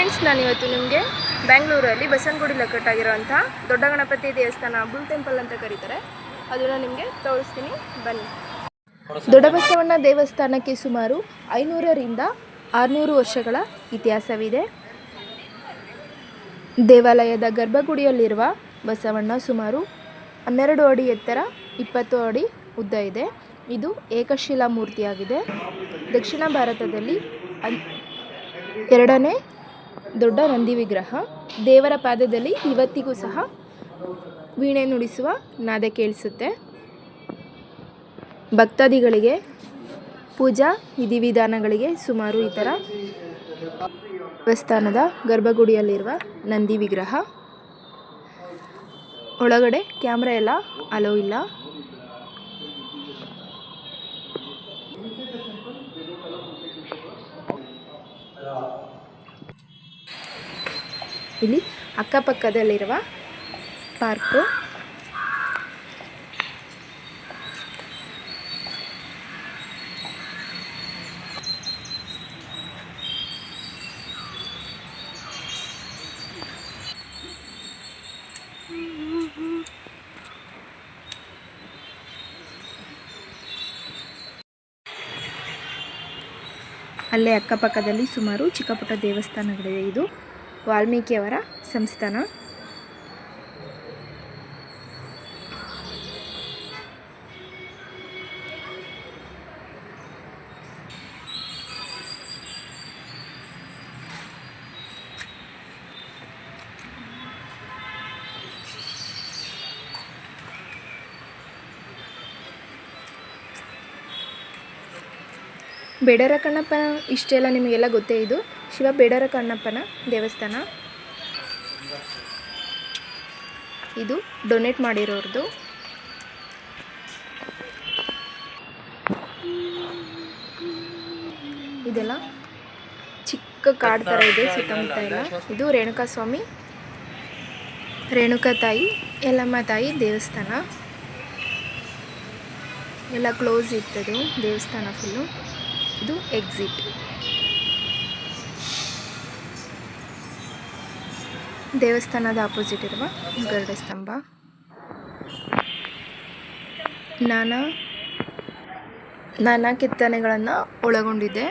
Friends, ನಾನಿವತ್ತು ನಿಮಗೆ ಬ್ಯಾಂಗ್ಳೂರಲ್ಲಿ ಬಸವನಗುಡಿಲಿ ಕಟ್ಟಾಗಿರೋಂಥ ದೊಡ್ಡ ಗಣಪತಿ ದೇವಸ್ಥಾನ ಬುಲ್ ಟೆಂಪಲ್ ಅಂತ ಕರೀತಾರೆ. ಅದನ್ನು ನಿಮಗೆ ತೋರಿಸ್ತೀನಿ. ಬನ್ನಿ. ದೊಡ್ಡ ಬಸವಣ್ಣ ದೇವಸ್ಥಾನಕ್ಕೆ ಸುಮಾರು ಐನೂರರಿಂದ ಆರುನೂರು ವರ್ಷಗಳ ಇತಿಹಾಸವಿದೆ. ದೇವಾಲಯದ ಗರ್ಭಗುಡಿಯಲ್ಲಿರುವ ಬಸವಣ್ಣ ಸುಮಾರು ಹನ್ನೆರಡು ಅಡಿ ಎತ್ತರ ಇಪ್ಪತ್ತು ಅಡಿ ಉದ್ದ ಇದೆ. ಇದು ಏಕಶಿಲಾ ಮೂರ್ತಿಯಾಗಿದೆ ದಕ್ಷಿಣ ಭಾರತದಲ್ಲಿ ಎರಡನೇ ದೊಡ್ಡ ನಂದಿ ವಿಗ್ರಹ. ದೇವರ ಪಾದದಲ್ಲಿ ಇವತ್ತಿಗೂ ಸಹ ವೀಣೆ ನುಡಿಸುವ ನಾದ ಕೇಳಿಸುತ್ತೆ. ಭಕ್ತಾದಿಗಳಿಗೆ ಪೂಜಾ ವಿಧಿವಿಧಾನಗಳಿಗೆ ಸುಮಾರು ಈ ಥರ ದೇವಸ್ಥಾನದ ಗರ್ಭಗುಡಿಯಲ್ಲಿರುವ ನಂದಿ ವಿಗ್ರಹ. ಒಳಗಡೆ ಕ್ಯಾಮ್ರಾ ಎಲ್ಲ ಅಲೋ ಇಲ್ಲ. ಇಲ್ಲಿ ಅಕ್ಕಪಕ್ಕದಲ್ಲಿರುವ ಪಾರ್ಕು. ಅಲ್ಲೇ ಅಕ್ಕಪಕ್ಕದಲ್ಲಿ ಸುಮಾರು ಚಿಕ್ಕ ಪುಟ್ಟ ದೇವಸ್ಥಾನಗಳಿವೆ ಇದು. ವಾಲ್ಮೀಕಿಯವರ ಸಂಸ್ಥಾನ. ಬೇಡರ ಕಣ್ಣಪ್ಪನ ಇಷ್ಟೆಲ್ಲ ನಿಮಗೆಲ್ಲ ಗೊತ್ತೇ ಇದು? ಶಿವ ಬೇಡರ ಕಣ್ಣಪ್ಪನ ದೇವಸ್ಥಾನ. ಇದು ಡೊನೇಟ್ ಮಾಡಿರೋರ್ದು. ಇದೆಲ್ಲ ಚಿಕ್ಕ ಕಾಡು ತರ ಇದೆ ಸುತ್ತಮುತ್ತ ಎಲ್ಲ ಇದು ರೇಣುಕಾ ಸ್ವಾಮಿ ರೇಣುಕಾ ತಾಯಿ, ಯಲ್ಲಮ್ಮ ತಾಯಿ ದೇವಸ್ಥಾನ. ಎಲ್ಲ ಕ್ಲೋಸ್ ಇರ್ತದೆ ದೇವಸ್ಥಾನ ಫುಲ್ಲು. ಇದು ಎಕ್ಸಿಟ್ ದೇವಸ್ಥಾನದ ಆಪೋಸಿಟ್ ಇರುವ ಗರುಡ ಸ್ತಂಭ. ನಾನಾ ನಾನಾ ಕೆತ್ತನೆಗಳನ್ನು ಒಳಗೊಂಡಿದೆ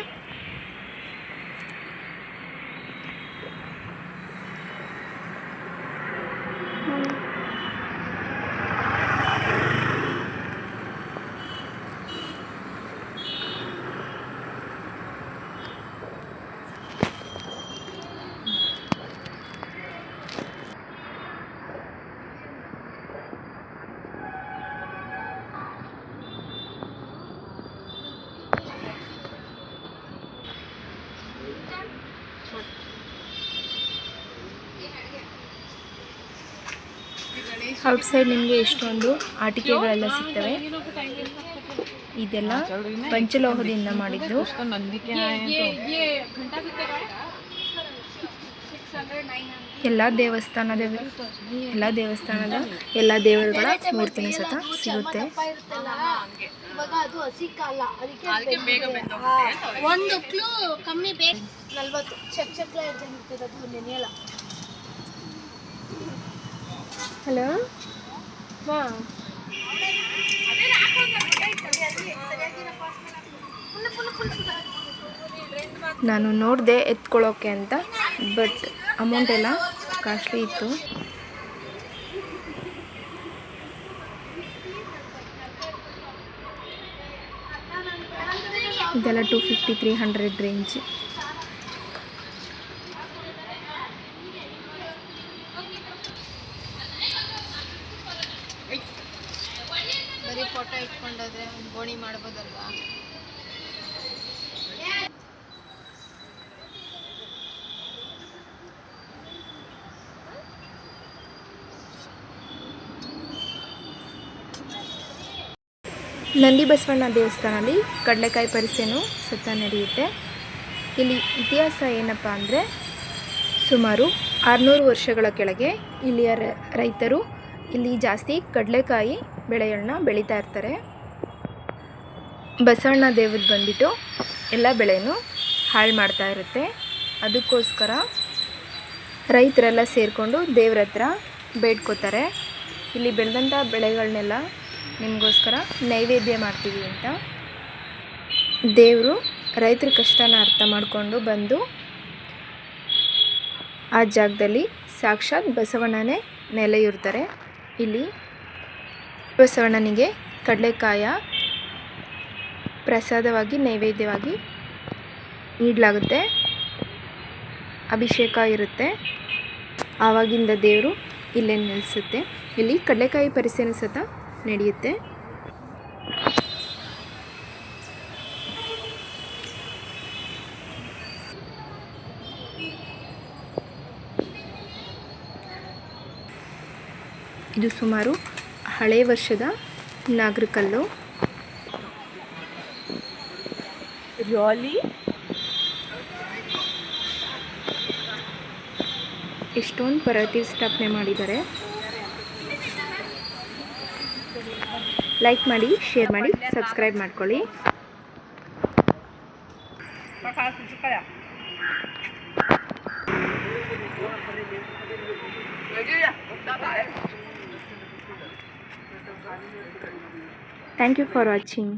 ಔಟ್ಸೈಡ್ ನಿಮಗೆ ಇಷ್ಟೊಂದು ಆಟಿಕೆಗಳೆಲ್ಲ ಸಿಗ್ತವೆ. ಇದೆಲ್ಲ ಪಂಚಲೋಹದಿಂದ ಮಾಡಿದ್ದು. ಎಲ್ಲ ದೇವಸ್ಥಾನದ ಎಲ್ಲ ದೇವಸ್ಥಾನದ ಎಲ್ಲ ದೇವರುಗಳ ಮೂರ್ತಿನೂ ಸತ ಸಿಗುತ್ತೆ. ಇವಾಗ ಅದು ಹಸಿ ಕಾಲ ಅದಕ್ಕೆ ಒಂದು ಕ್ಲೂ ಕಮ್ಮಿ ಬೇಕು ನಲ್ವತ್ತು. ಚೆಕ್ ಚಕ್ಲ ಇರ್ತಿರೋದು ನೆನೆಯಲ್ಲ. ಹಲೋ? ಹಾಂ ನಾನು ನೋಡಿದೆ ಎತ್ಕೊಳ್ಳೋಕೆ ಅಂತ. ಬಟ್ ಅಮೌಂಟ್ ಎಲ್ಲ ಕಾಸ್ಟ್ಲಿ ಇತ್ತು. ಇದೆಲ್ಲ two fifty three hundred range ಬರೀ ಫೋಟೋ ಇಟ್ಕೊಂಡಾದ್ರೆ ಗೋಣಿ ಮಾಡ್ಬೋದಲ್ವಾ? ನಂದಿ ಬಸವಣ್ಣ ದೇವಸ್ಥಾನದಲ್ಲಿ ಕಡಲೆಕಾಯಿ ಪರಿಸೆನೂ ಸತ ನಡೆಯುತ್ತೆ. ಇಲ್ಲಿ ಇತಿಹಾಸ ಏನಪ್ಪ ಅಂದರೆ ಸುಮಾರು ಆರುನೂರು ವರ್ಷಗಳ ಕೆಳಗೆ ಇಲ್ಲಿಯ ರೈತರು ಇಲ್ಲಿ ಜಾಸ್ತಿ ಕಡಲೆಕಾಯಿ ಬೆಳೆಗಳನ್ನ ಬೆಳೀತಾ ಇರ್ತಾರೆ. ಬಸವಣ್ಣ ದೇವ್ರದ್ದು ಬಂದ್ಬಿಟ್ಟು ಎಲ್ಲ ಬೆಳೆನೂ ಹಾಳು ಮಾಡ್ತಾ ಇರುತ್ತೆ. ಅದಕ್ಕೋಸ್ಕರ ರೈತರೆಲ್ಲ ಸೇರಿಕೊಂಡು ದೇವ್ರ ಹತ್ರ ಬೇಡ್ಕೋತಾರೆ. ಇಲ್ಲಿ ಬೆಳೆದಂಥ ಬೆಳೆಗಳನ್ನೆಲ್ಲ ನಿಮಗೋಸ್ಕರ ನೈವೇದ್ಯ ಮಾಡ್ತೀವಿ ಅಂತ. ದೇವರು ರೈತರ ಕಷ್ಟನ ಅರ್ಥ ಮಾಡಿಕೊಂಡು ಬಂದು ಆ ಜಾಗದಲ್ಲಿ ಸಾಕ್ಷಾತ್ ಬಸವಣ್ಣನೇ ನೆಲೆಯೂರ್ತಾರೆ. ಇಲ್ಲಿ ಬಸವಣ್ಣನಿಗೆ ಕಡಲೆಕಾಯ ಪ್ರಸಾದವಾಗಿ, ನೈವೇದ್ಯವಾಗಿ ನೀಡಲಾಗುತ್ತೆ. ಅಭಿಷೇಕ ಇರುತ್ತೆ. ಆವಾಗಿಂದ ದೇವರು ಇಲ್ಲೇ ನೆಲೆಸುತ್ತೆ. ಇಲ್ಲಿ ಕಡಲೆಕಾಯಿ ಪರಿಸರ ಸತ ನಡೆಯುತ್ತೆ. ಇದು ಸುಮಾರು ಹಳೆ ವರ್ಷದ ನಾಗರಿಕಲ್ಲು. ರಾಲಿ ಎಷ್ಟೊಂದು ಪ್ರತಿಷ್ಠಾಪನೆ ಮಾಡಿದ್ದಾರೆ. ಲೈಕ್ ಮಾಡಿ ಶೇರ್ ಮಾಡಿ ಸಬ್ಸ್ಕ್ರೈಬ್ ಮಾಡ್ಕೊಳ್ಳಿ ಥ್ಯಾಂಕ್ ಯು ಫಾರ್ ವಾಚಿಂಗ್